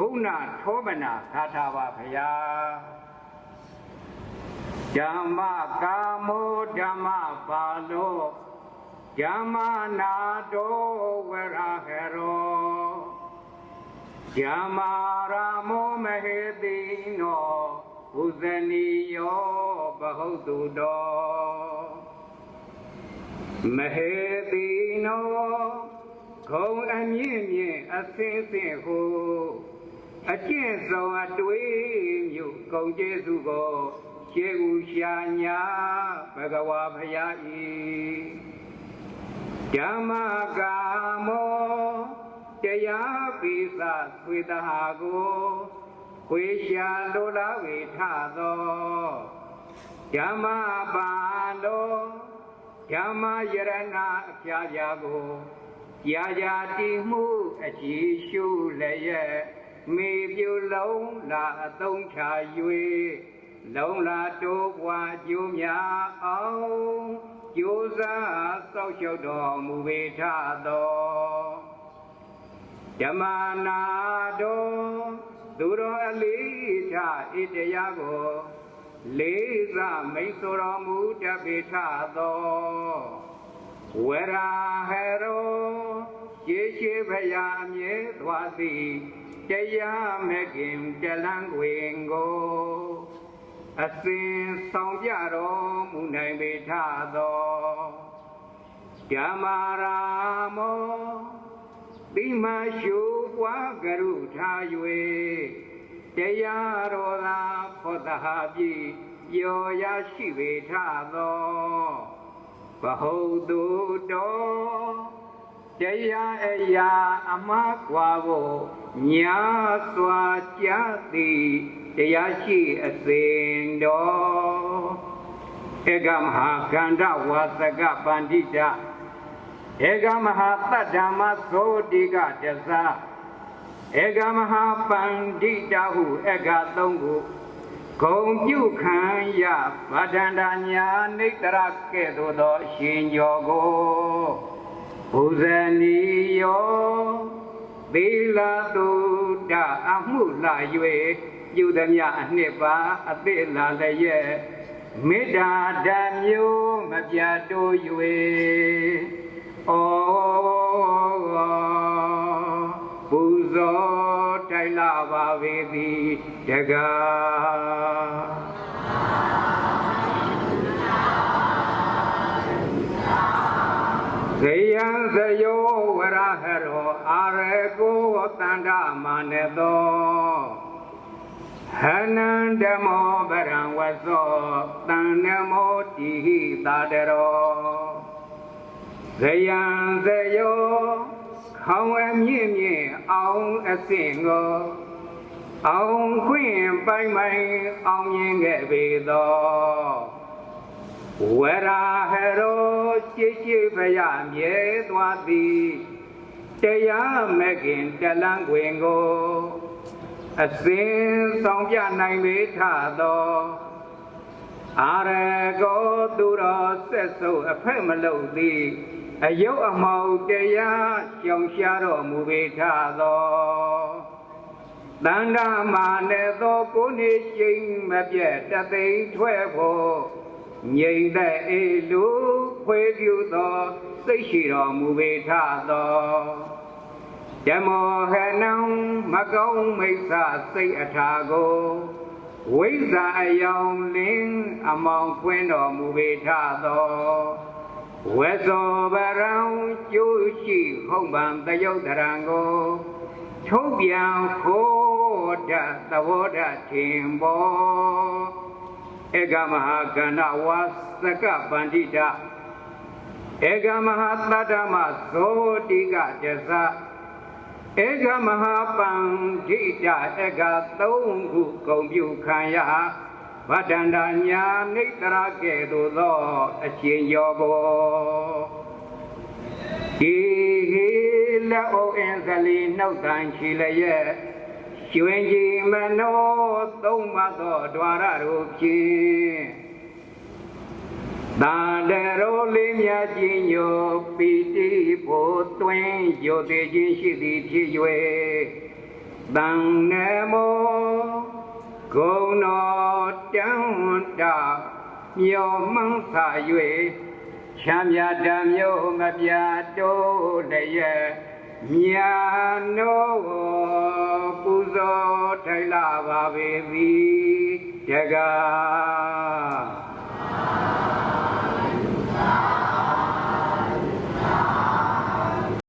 ခုဏထောပနာဂါထာပါဖရာဓမ္မကာမောဓမ္မပါလောဓမ္မနာတောဝရဟရောဓမ္မာရာမောမဟေတိနောဘုဇနီယောဘဟုတုတောမဟေတိနောဂုံအမြင့်မြင့်အစင်းစင်းဟု အကျင့်ဆုံးအတွေ့မြို့ကုံကျေးဇူးကိုရှေးဦးရှာညာဘဂဝါဖယားဤဓမ္မကာမောတရားပိသသွေတဟာကိုဝေရှာလိုလားဝေထသောဓမ္မပါလောဓမ္မယရဏအပြာပြာကိုကြာကြာတည်မှုအကြည်ရှုလည်းရဲ့ မေပြုလုံးလာအသုံးချ၍လုံးလာတိုးပွားကျိုးများအောင်ကျိုးစားစောက်ရှုပ်တော်မူပေထသောဓမ္မနာတော်သူတော်အလေးချဣတရားကိုလေးစားမိတ်ဆိုတော်မူတတ်ပေထသောဝရာဟရောရေရှိဖရာအမြဲသွားသည် တရားမဲ့ခင်တလန်းခွင်ကိုအစဉ်ဆောင်ကြတော်မူနိုင်ပေထသောဓမ္မာရာမောတိမရှုပွားကရုထား၍တရားတော်သာဖောတဟာပြီယောရရှိပေထသောဘဟုတုတော် တရားအရာအမကွာကိုညာစွာကြသည်တရားရှိအစဉ်တော်ဧကမဟာကန္ဓဝါစကပန္တိတဧကမဟာတတ္ဓမ္မသောတိကတသဧကမဟာပန္တိတဟုဧကသုံးခုဂုံပြုခံရဗဒန္တညာနေတရကဲ့သို့သောရှင်ကျော်ကို ဘုဇနီယောသီလတုဒ္ဒအမှုလာ၍ပြုသည်မြအနှစ်ပါအသေးလာလည်းရဲ့မေတ္တာဓာမျိုးမပြတ်တိုး၍ဩပူဇော်တိုက်လာပါပေသည်တကား ယံဇယောဝရဟရောအာရကိုတန္တမာနေသောဟနန္ဓမောဗရံဝသောတန်နမောတိဟိတာတရောဇယံဇယောခေါင်အမြင့်မြင့်အောင်အစင်ကိုအောင်ခွင့်ပိုင်ပိုင်အောင်မြင်ခဲ့ပေသော ဝရာဟရောရှိရှိဖရမြဲသွားသည်တရားမဲ့ခင်တလန်းခွင်ကိုအစဉ်ဆောင်ပြနိုင်ပေထသောအာရကောသူတော်ဆက်ဆုပ်အဖက်မလုပ်သည်အယုတ်အမောက်တရားကြောင်ရှားတော်မူပေထသောတန္ဓမာနဲ့သောကိုနေချိန်မပြတ်တသိမ့်ထွက်ဖို့ ငြိမ့်တဲ့အေလူဖွေပြူသောစိတ်ရှိတော်မူပေထသောဓမ္မောဟနံမကောင်းမိစ္ဆာစိတ်အထာကိုဝိဇ္ဇာအယောင်လင်းအမောင်ဖွင့်တော်မူပေထသောဝေဇောဗရံကျိုးရှိဟုံးပံတယုတ်တရံကိုထုတ်ပြန်ခိုးတသဘောတထင်ပေါ် ဧကမဟာကန္နဝါစကပန္တိတဧကမဟာတတ္တမသောတိကတသဧကမဟာပန္တိတဧကသုံးခုဂုံပြုခံရဗဒန္တာညာနိတရကဲ့သို့သောအရှင်ယောဘောဒီဟေလက်အိုအင်းကလေးနှုတ်တန်ချီလျက် ကျွင်ကြီးမနောသုံးမသောဒွါရတို့ဖြင့်တာတရောလေးမြတ်ကြီးညိုပီတိဖို့တွင်ယိုသေးခြင်းရှိသည်ဖြစ်၍တန်နေမောဂုံတော်တန်တာမြော်မှန်းစာ၍ချမ်းမြတ်ဓမ္မျိုးမပြတိုးတရဲ့မြာနောပူ ဇော်ထိုင်လာပါပေသည်တကား